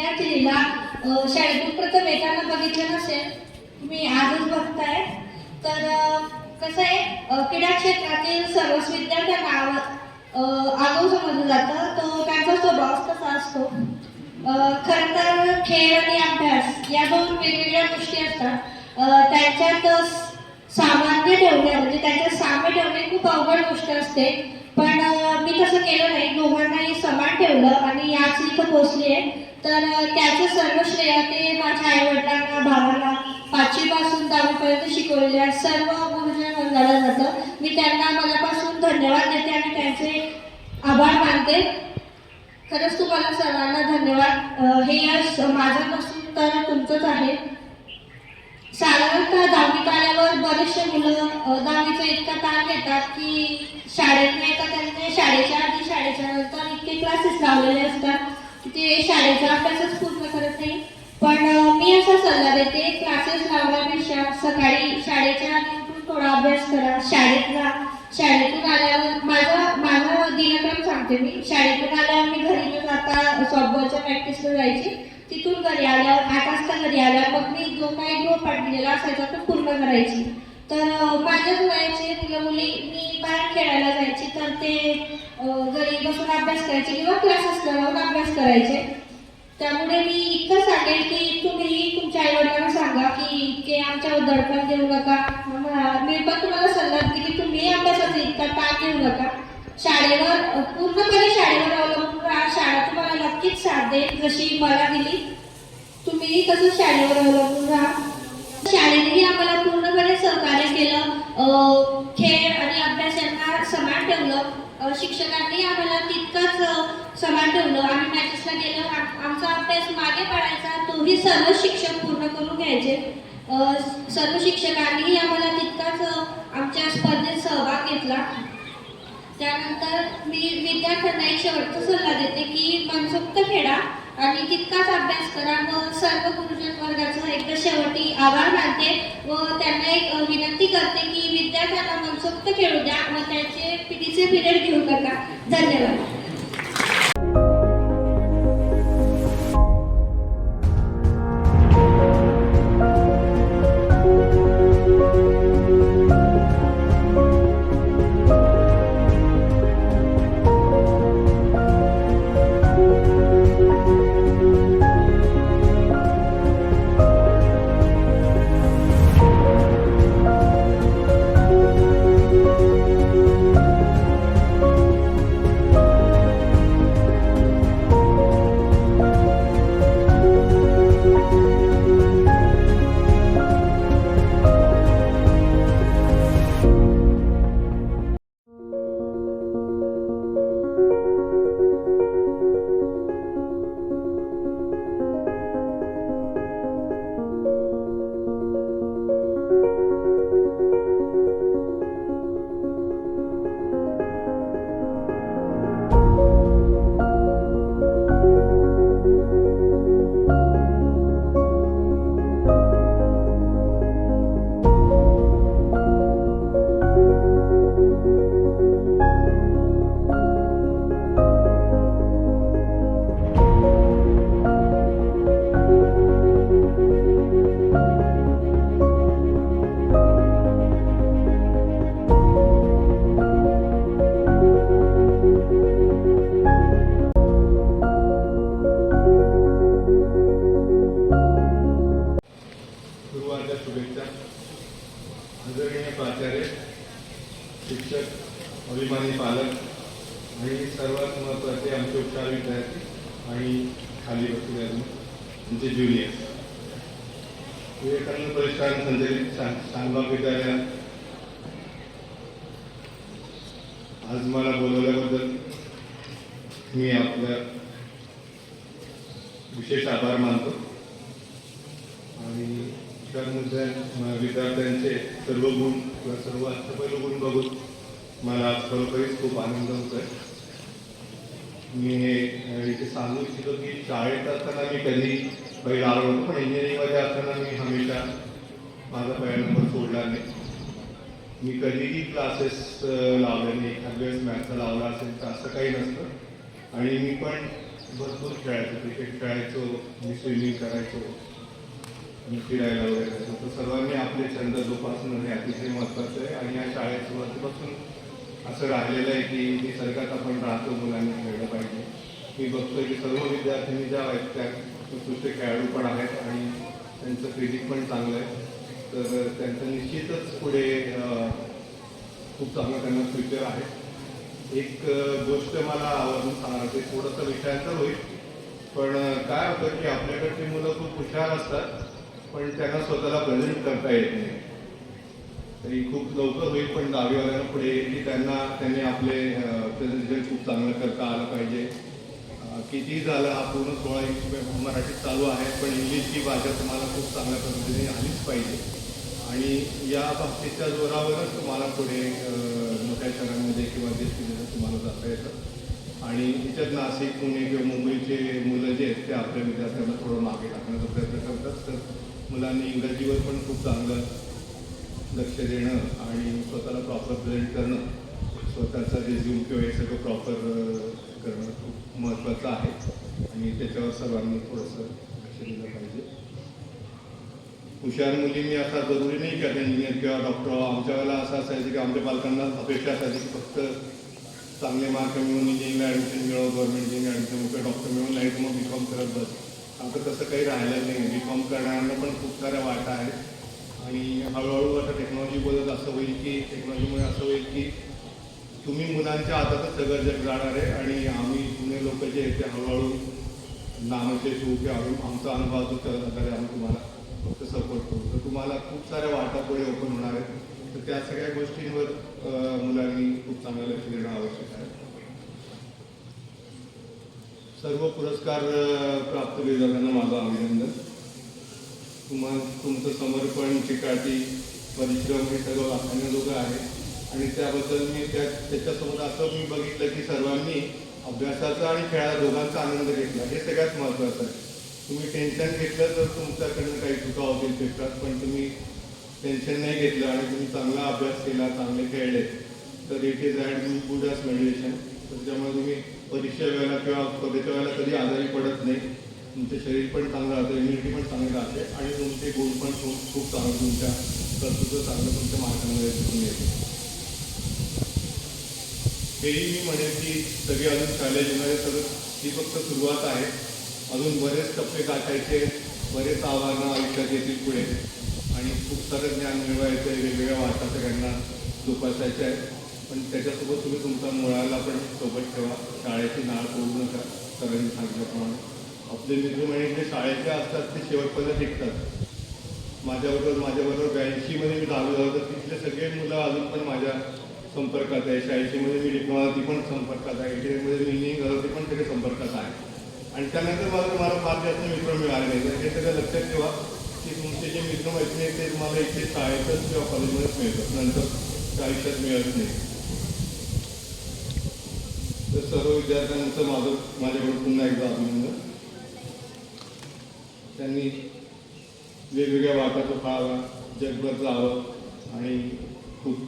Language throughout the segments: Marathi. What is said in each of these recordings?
त्या किंवा शाळेतून प्रथम येताना बघितलं नसेल तुम्ही आजच बघताय. तर कसं आहे क्रीडा क्षेत्रातील सर्वच विद्यार्थ्यांना आव- आगाऊ समजलं जातं. तो त्यांचा स्वभाव कसा असतो. खर खरं तर खेळ आणि अभ्यास या दोन वेगवेगळ्या गोष्टी असतात. त्याच्यात सामान्य ठेवणे म्हणजे त्याच्यात साम्य ठेवणे खूप अवघड गोष्ट असते. पण मी तसं केलं नाही. दोघांनाही समान ठेवलं आणि याच इथं पोहोचली आहे. तर त्याचं सर्व श्रेय ते माझ्या आईवडिलांना भावाला पाचवीपासून दहावीपर्यंत शिकवलेल्या सर्व गुरुजन वर्गाला जातं. मी त्यांना मनापासून धन्यवाद देते आणि त्यांचे आभार मानते. खरंच तुम्हाला सर्वांना धन्यवाद. हे यश माझं नसून तर तुमचंच आहे. साधारणतः दहावीत आल्यावर बरेचसे मुलं अ, दहावीचा इतका ताण घेतात की शाळेत नाही का त्यांनी शाळेच्या आधी शाळेच्या नंतर इतके क्लासेस लावलेले असतात की ते शाळेचा अभ्यासच पूर्ण करत नाही. पण मी असा सल्ला देते क्लासेस लावण्यापेक्षा सकाळी शाळेच्या आधी उठून थोडा अभ्यास करा. शाळेत जा शाळेतून आल्यावर माझा माझा दिनक्रम सांगते मी. शाळेतून आल्यावर मी घरी न जाता सॉफ्टबॉलच्या प्रॅक्टिसला जायची. तिथून घरी आल्यावर आठ वाजता घरी आल्यावर मग मी जो काही गृहपाठ दिलेला असायचा तो पूर्ण करायची. तर माझ्याच वयाचे मुलं मुली मी बाहेर खेळायला जायची. तर ते घरी बसून अभ्यास करायचे किंवा क्लासेस लावून अभ्यास करायचे. त्यामुळे मी इतकं सांगेल की तुम्ही तुमच्या आईवडिलांना सांगा की इतके आमच्यावर दडपण देऊ नका. मी पण तुम्हाला सल्ला की तुम्ही अभ्यासाचा इतका ताण देऊ नका. शाळेवर पूर्णपणे शाळेवर अवलंबून राहा. शाळा तुम्हाला नक्कीच साथ देईल जशी मला दिली. तुम्ही तसंच शाळेवर अवलंबून राहा. शाळेनेही आम्हाला पूर्णपणे सहकार्य केलं. खेळ आणि अभ्यास यांना समान ठेवलं. शिक्षकांनी आम्हाला तितकंच समान ठेवलं. आम्ही मॅचेसला गेलो. आमचा अभ्यास मागे पडायचा तोही सर्व शिक्षक पूर्ण करून घ्यायचे. सर्व शिक्षकांनीही आम्हाला तितकाच अ, आमच्या स्पर्धेत सहभाग घेतला त्यानंतर मी विद्यार्थ्यांना एक शेवटचा सल्ला देते की मनसोक्त खेळा आणि तितकाच अभ्यास करा. व सर्व गुरुजन वर्गाचं एकदा शेवटी आभार मानते व त्यांना एक विनंती करते की विद्यार्थ्यांना मनसोक्त खेळू द्या व त्यांचे पीटीचे पिरियड घेऊ नका. धन्यवाद. आज मला बोलवल्याबद्दल मी आपल्या विशेष आभार मानतो. आणि त्यामध्ये विद्यार्थ्यांचे सर्व गुण किंवा सर्व अष्टपैलू गुण बघून मला आज खरोखरीच खूप आनंद होत आहे मी हे इथे सांगू इच्छितो की शाळेत असताना मी कधी पहिला आलो होतो पण इंजिनिअरिंगमध्ये असताना मी हमेशा माझा पहिला नंबर सोडला नाही. मी कधीही क्लासेस लावले नाही एखाद वेळेस मॅथचा लावला असेल तर असं काही नसतं. आणि मी पण भरपूर खेळायचो क्रिकेट खेळायचो मी स्विमिंग करायचो मी फिरायला वगैरे जायचो. तर सर्वांनी आपले छंद जोपासणं हे अतिशय महत्त्वाचं आहे. आणि या शाळेत सुरुवातीपासून असं राहिलेलं आहे की निसर्गात आपण राहतो मुलांनी खेळलं पाहिजे. मी बघतो की सर्व विद्यार्थ्यांनी ज्या आहेत त्या उत्कृष्ट खेळाडू पण आहेत आणि त्यांचं फिजिक पण चांगलं आहे. तर त्यांचं निश्चितच पुढे खूप चांगलं त्यांना फ्युचर आहे. एक गोष्ट मला आवडून सांगणार ते थोडंसं विषयांतर होईल. पण काय होतं की आपल्याकडची मुलं खूप हुशार असतात पण त्यांना स्वतःला प्रेझेंट करता येत नाही. तरी खूप लवकर होईल पण दहावीवाल्यांना पुढे येईल की त्यांना त्यांनी आपले प्रेझेंटेशन खूप चांगलं करता आलं पाहिजे. किती झालं हा पूर्ण सोळा इंग्लिश मराठीत चालू आहे पण इंग्लिशची भाषा तुम्हाला खूप चांगल्या पद्धतीने आलीच पाहिजे. आणि या बाबतीच्या जोरावरच तुम्हाला पुढे मोठ्या शहरांमध्ये किंवा देश विदेशात तुम्हाला जाता येतं. आणि याच्यात नाशिक पुणे किंवा मुंबईचे मुलं जे आहेत ते आपल्या विद्यार्थ्यांना थोडं मागे टाकण्याचा प्रयत्न करतात. तर मुलांनी इंग्रजीवर पण खूप चांगलं लक्ष देणं आणि स्वतःला प्रॉपर प्रेझेंट करणं स्वतःचा रिझ्यूम किंवा हे सगळं प्रॉपर करणं खूप महत्त्वाचं आहे. आणि त्याच्यावर सर्वांनी थोडंसं लक्ष दिलं पाहिजे. हुशार मुलींनी असा जरुरी नाही का इंजिनियर किंवा डॉक्टर आमच्या वेळेला असं असायचं की आमच्या पालकांना अपेक्षा असायची की फक्त चांगले मार्क मिळून इंजिनिअरिंगला ॲडमिशन मिळव गव्हर्नमेंट इंजिनिअरिंग ॲडमिशन किंवा डॉक्टर मिळून नाही तर मग बी कॉम करत बस आता तसं काही राहिलं नाही बी कॉम करणाऱ्यांना पण खूप साऱ्या वाटा आहेत आणि हळूहळू आता टेक्नॉलॉजी बोलत असं होईल की टेक्नॉलॉजीमुळे असं होईल की तुम्ही मुलांच्या हातातच सगळं जग जाणार आहे आणि आम्ही जुने लोक जे आहेत ते हळूहळू नामशेष होऊ किंवा आम्ही- आमचा अनुभव तो करत आम्ही तुम्हाला गोष्ट सपोर्ट करू. तर तुम्हाला खूप साऱ्या वाटा पुढे ओपन होणार आहेत. तर त्या सगळ्या गोष्टींवर मुलांनी खूप चांगलं लक्ष देणं आवश्यक आहे. सर्व पुरस्कार प्राप्त विद्यार्थ्यांना माझं अभिनंदन. तुम्हा तुमचं समर्पण चिकाटी परिश्रम हे सगळं वाखाणण्याजोगं आहे. आणि त्याबद्दल मी त्या त्याच्यासोबत असं मी बघितलं की सर्वांनी अभ्यासाचा आणि खेळा दोघांचा आनंद घेतला. हे सगळ्यात महत्त्वाचं आहे. तुम्ही टेन्शन घेतलं तर तुमच्याकडनं काही चुका होतील पेपरात पण तुम्ही टेन्शन नाही घेतलं आणि तुम्ही चांगला अभ्यास केला चांगले खेळले तर it is as good as meditation त्याच्यामुळे तुम्ही परीक्षा वेळेला किंवा स्पर्धेच्या वेळेला कधी आजारी पडत नाही. तुमचं शरीर पण चांगलं राहतं इम्युनिटी पण चांगली राहते आणि तुमचे गुण पण खूप खूप चांगलं तुमच्या कर्तृत्व चांगलं तुमच्या मार्गामध्ये दिसून येते. हेही मी म्हणेन की सगळी अजून शालेय जीवनाची सगळं ही फक्त सुरुवात आहे. अजून बरेच टप्पे गाठायचे बरेच आव्हानं आयुष्यात येतील पुढे. आणि खूप सारं ज्ञान मिळवायचं आहे वेगवेगळ्या वाटा सगळ्यांना जोपासायच्या आहे. पण त्याच्यासोबत तुम्ही तुमच्या मुळाला पण सोबत ठेवा. शाळेची नाळ सोडू नका सगळ्यांनी सांगितल्याप्रमाणे. आपले मित्र म्हणजे जे शाळेचे असतात ते शेवटपर्यंत टिकतात. माझ्याबरोबर माझ्याबरोबर ब्याऐंशीमध्ये मी दहावी झालो तर तिथले सगळे मुलं अजून पण माझ्या संपर्कात आहे. शहाऐंशीमध्ये मी डिप्लोमा ती पण संपर्कात आहे. इंजिनिअरिंगमध्ये मी इंजिनिअरिंग झालो ते पण सगळे संपर्कात आहे. आणि त्यानंतर मला तुम्हाला फार जास्त मित्र मिळाले नाही तर हे सगळं लक्षात ठेवा की तुमचे जे मित्र मैत्रिणी आहेत ते तुम्हाला इथे शाळेतच किंवा कॉलेजमध्येच मिळतात. नंतर त्या आयुष्यात मिळत नाही. तर सर्व विद्यार्थ्यांचं माझं माझ्याकडून पुन्हा एकदा अभिनंदन. त्यांनी वेगवेगळ्या वाटाचं पाहावा जगभर जावं आणि खूप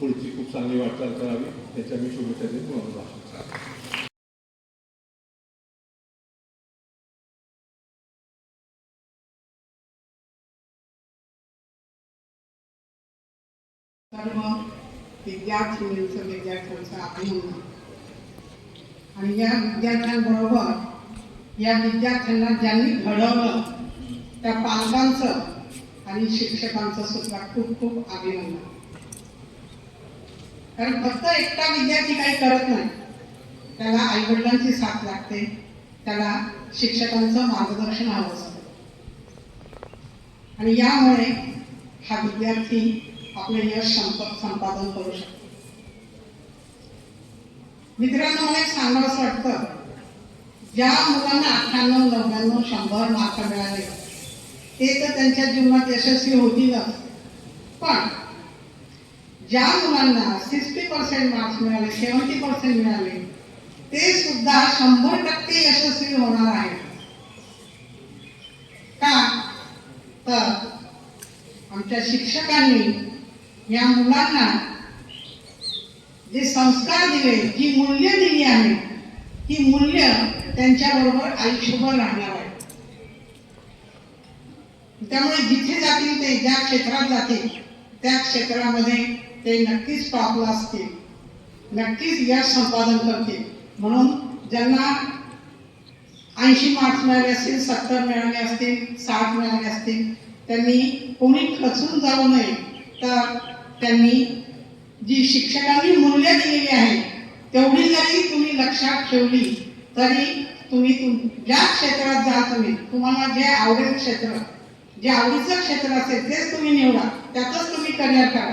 पुढची खूप चांगली वाटचाल करावी. याच्या मी शुभेच्छा देत. माझं सर्व विद्यार्थिनींचं विद्यार्थ्यांचं अभिनंदन. आणि या विद्यार्थ्यांबरोबर या विद्यार्थ्यांना ज्यांनी घडवलं त्या पालकांचं आणि शिक्षकांचं सुद्धा खूप खूप अभिनंदन. कारण फक्त एकटा विद्यार्थी काही करत नाही. त्याला आईवडिलांची साथ लागते त्याला शिक्षकांचं मार्गदर्शन हवं असतं. आणि यामुळे हा विद्यार्थी आपले यश संपादन करू शकतो. मित्रांनो मला एक सांगावंसं वाटतं ज्या मुलांना अठ्ठ्याण्णव नव्याण्णव शंभर मार्क मिळाले ते तर त्यांच्या जीवनात यशस्वी होतीलच. पण ज्या मुलांना सिक्स्टी पर्सेंट मार्क्स मिळाले सेवन्टी पर्सेंट मिळाले ते सुद्धा शंभर टक्के यशस्वी होणार आहे का? तर आमच्या शिक्षकांनी या मुलांना जे संस्कार दिले जी मूल्य दिली आहेत ती मूल्य त्यांच्याबरोबर आयुष्यभर राहणार आहे. त्यामुळे जिथे जातील ते ज्या क्षेत्रात जातील त्या क्षेत्रामध्ये ते नक्कीच टॉपला असतील. नक्कीच यश संपादन करतील. म्हणून ज्यांना ऐंशी मार्क्स मिळाले असतील सत्तर मिळाले असतील साठ मिळाले असतील त्यांनी कोणी खचून जाऊ नये तर त्यांनी जी शिक्षकांनी मूल्य दिलेली आहे तेवढी जरी तुम्ही लक्षात ठेवली तरी तुम्ही तुम ज्या क्षेत्रात जा तुम्ही तुम्हाला जे आवडेल क्षेत्र जे आवडीचं क्षेत्र असेल तेच तुम्ही निवडा त्यातच तुम्ही करिअर करा.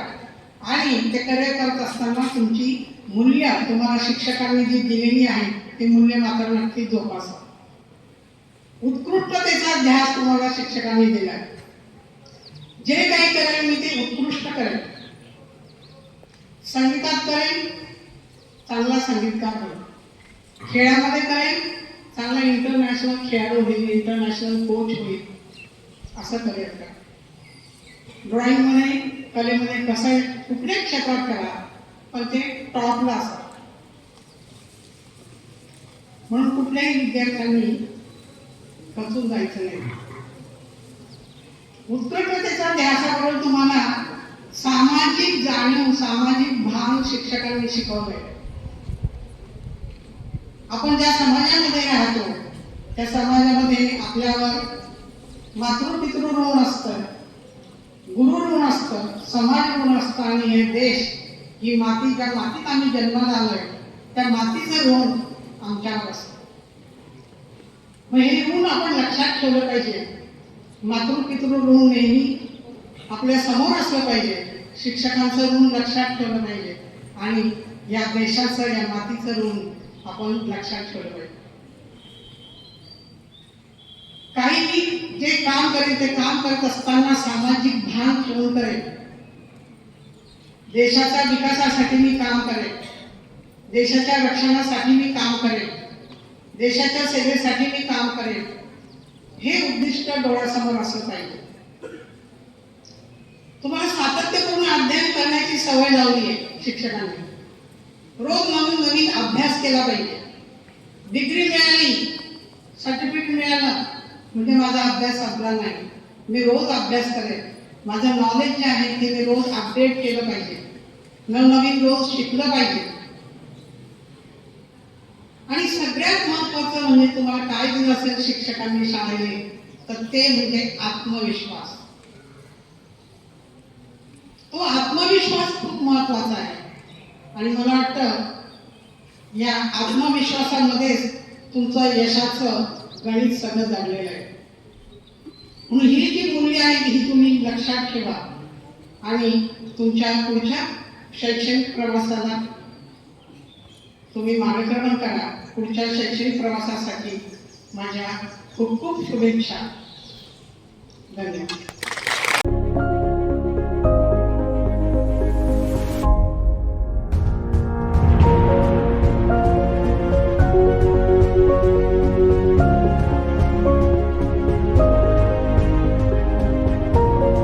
आणि ते करिअर करत असताना तुमची मूल्य तुम्हाला शिक्षकांनी जी दिलेली आहे ती मूल्य मात्र नक्की जोपासा. उत्कृष्टतेचा ध्यास तुम्हाला शिक्षकांनी दिला जे काही करेल मी ते उत्कृष्ट करेल. संगीतात करेन चांगला संगीतकार होईल. खेळामध्ये करेन चांगला इंटरनॅशनल खेळाडू होईल इंटरनॅशनल कोच होईल. असं करेल का? ड्रॉइंगमध्ये कलेमध्ये कसं कुठल्याही क्षेत्रात करा पण ते टॉपला असा. म्हणून कुठल्याही विद्यार्थ्यांनी खचून जायचं नाही. उत्कृष्टतेचा ध्यासाबरोबर तुम्हाला सामाजिक जाणीव सामाजिक भान शिक्षकांनी शिकवलंय. आपण ज्या समाजामध्ये राहतो त्या समाजामध्ये आपल्यावर मातृपितृ ऋण असतं गुरु ऋण असतं समाज ऋण असतं आणि हे देश ही माती ज्या मातीत आम्ही जन्माला आलोय त्या मातीचं ऋण आमच्यावर असतं. मग हे ऋण आपण लक्षात ठेवलं पाहिजे. मातृपितृ ऋण नेहमी आपल्यासमोर असलं पाहिजे. शिक्षकांचं ऋण लक्षात ठेवलं पाहिजे आणि या देशाचं या मातीचं ऋण आपण लक्षात ठेवलं पाहिजे. काही मी जे काम करेल ते काम करत असताना सामाजिक भान ठेवून करेल. देशाच्या विकासासाठी मी काम करेल. देशाच्या रक्षणासाठी मी काम करेल. देशाच्या सेवेसाठी मी काम करेल. हे उद्दिष्ट डोळ्यासमोर असलं पाहिजे. तुम्हाला सातत्यपूर्ण अध्ययन करण्याची सवय लावली आहे शिक्षकांनी. रोज नवीन नवीन अभ्यास केला पाहिजे. डिग्री मिळाली सर्टिफिकेट मिळालं म्हणजे माझा अभ्यास संपला नाही. मी रोज अभ्यास करेन. माझं नॉलेज जे आहे ते मी रोज अपडेट केलं पाहिजे. नवनवीन रोज शिकलं पाहिजे. आणि सगळ्यात महत्वाचं म्हणजे तुम्हाला काय दिलं असेल शिक्षकांनी शाळेने तर ते म्हणजे आत्मविश्वास. तो आत्मविश्वास खूप महत्त्वाचा आहे. आणि मला वाटतं या आत्मविश्वासामध्येच तुमचं यशाचं गणित सगळं जाणलेलं आहे. म्हणून ही जी मुलगी आहे ही तुम्ही लक्षात ठेवा. आणि तुमच्या पुढच्या शैक्षणिक प्रवासाला तुम्ही मार्गक्रमण करा. पुढच्या शैक्षणिक प्रवासासाठी माझ्या खूप खूप शुभेच्छा. धन्यवाद.